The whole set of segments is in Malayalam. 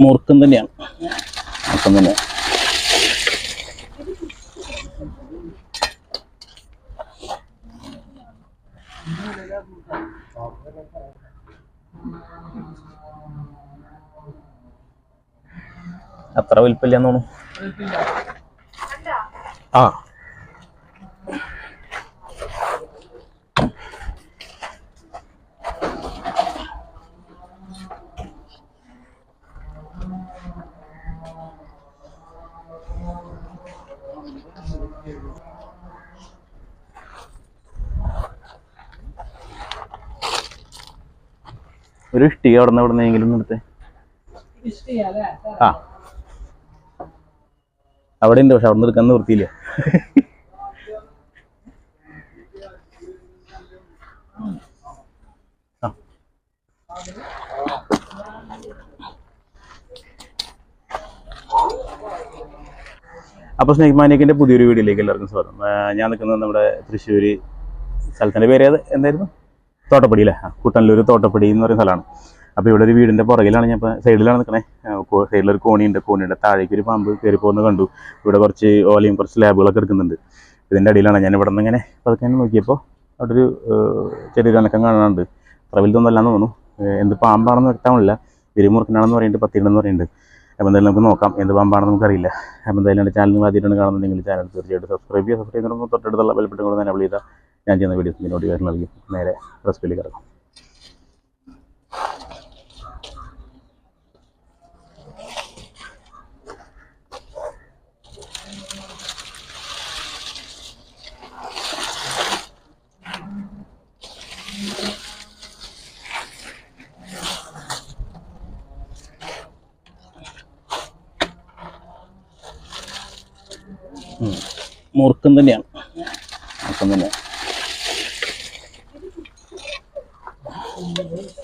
മൂർക്കം തന്നെയാണ്. മൂർക്കം തന്നെയാണ് അത്ര വലിപ്പില്ല തോന്നുന്നു. ആ. ഒരു ഇഷ്ടിക അവിടെ നിന്ന് എവിടെ നിന്നെങ്കിലും എടുത്ത്. ആ. അവിടെ ഉണ്ട് പക്ഷെ അവിടെ നിന്ന് എടുക്കാൻ. അപ്പൊ സ്നേഹ് മാനിയക്കിന്റെ പുതിയൊരു വീഡിയോയിലേക്ക് എല്ലാവർക്കും സ്വാഗതം. ഞാൻ നിൽക്കുന്നത് നമ്മുടെ തൃശ്ശൂര് സ്ഥലത്തിന്റെ പേര് എന്തായിരുന്നു? തോട്ടപ്പടി അല്ലേ? കൂട്ടനല്ലൂർ തോട്ടപ്പടി എന്ന് പറയുന്ന സ്ഥലമാണ്. അപ്പോൾ ഇവിടെ ഒരു വീടിന്റെ പുറകിലാണ് ഞാൻ ഇപ്പോൾ സൈഡിലാണ് നിൽക്കണേ സൈഡിലൊരു കോണിയുണ്ട്. കോണിയുടെ താഴേക്ക് ഒരു പാമ്പ് കയറി പോകുന്നത് കണ്ടു. ഇവിടെ കുറച്ച് ഓലയും കുറച്ച് ലാബുകളൊക്കെ എടുക്കുന്നുണ്ട്. ഇതിന്റെ അടിയിലാണ് ഞാൻ ഇവിടെ നിന്ന് ഇങ്ങനെ പതുക്കെ നോക്കിയപ്പോൾ അവിടെ ഒരു ചെറിയൊരു അനക്കം കാണാനുണ്ട്. അത്ര വലുതൊന്നല്ലാന്ന് തോന്നുന്നു. എന്ത് പാമ്പാണെന്ന് വ്യക്തമാണില്ല വിരിമുറുക്കനാണെന്ന് പറയുന്നുണ്ട് പത്തിയിടെന്ന് പറയുന്നുണ്ട്. അപ്പോൾ എന്തായാലും നമുക്ക് നോക്കാം എന്ത് പാമ്പാണെന്ന് നമുക്കറിയില്ല. അപ്പോൾ എന്തായാലും ചാനൽ ആദ്യമായിട്ടാണ് കാണുന്നുണ്ടെങ്കിൽ ചാനൽ തീർച്ചയായിട്ടും സബ്സ്ക്രൈബ് ചെയ്യുക. സബ്സ്ക്രൈബ് ചെയ്യുന്നതൊന്നും തൊട്ടടുത്തുള്ള ബെൽബട്ടൺ കൂടെ തന്നെ ചെയ്താൽ ഞാൻ ചെയ്യുന്ന വീഡിയോസിന്റെ നോട്ടിഫിക്കേഷൻ നൽകി. നേരെ റെസിപ്പിയിലേക്ക് കിടക്കും. മൂർക്കം തന്നെയാണ്. മൂർക്കം തന്നെയാണ്. 嗯。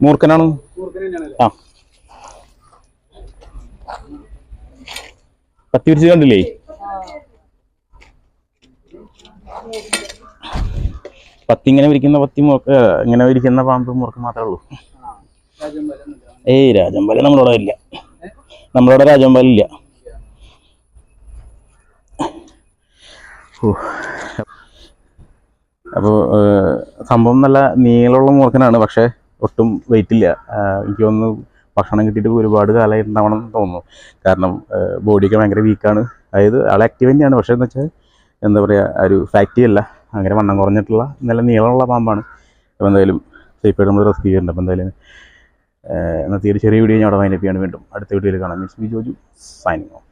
മൂർഖനാണ്? ആ. കത്തി പിടിച്ച് കണ്ടില്ലേ? പത്തി ഇങ്ങനെ വിരിക്കുന്ന പത്തി മുറക്ക് ഇങ്ങനെ വിരിക്കുന്ന പാമ്പ് മുറക്ക് മാത്രമേ ഉള്ളൂ. ഏയ് രാജമ്പല നമ്മളവിടെ ഇല്ല. നമ്മളവിടെ രാജമ്പല ഇല്ല. അപ്പോൾ സംഭവം നല്ല നീളമുള്ള മുറക്കനാണ് പക്ഷേ ഒട്ടും വെയിറ്റ് ഇല്ല. എനിക്ക് ഒന്ന് ഭക്ഷണം കിട്ടിയിട്ട് ഒരുപാട് കാലമായി ഉണ്ടാവണം എന്ന് തോന്നുന്നു. കാരണം ബോഡിയൊക്കെ ഭയങ്കര വീക്കാണ് അതായത് ആൾ ആക്റ്റീവ് തന്നെയാണ്. പക്ഷേ എന്ന് വെച്ചാൽ എന്താ പറയുക ഒരു ഫാക്റ്റി അല്ല ഭയങ്കര വണ്ണം കുറഞ്ഞിട്ടുള്ള നല്ല നീളമുള്ള പാമ്പാണ്. അപ്പോൾ എന്തായാലും സേഫായിട്ട് നമ്മൾ റെസ്ക്യൂ ചെയ്യുന്നുണ്ട് അപ്പോൾ എന്തായാലും എന്നാൽ തീരെ ചെറിയ വീഡിയോ ഞാൻ അവിടെ വൈൻഡപ്പ് ചെയ്യാണ് വീണ്ടും അടുത്ത വീഡിയോയിൽ കാണാം. Means B Joju signing off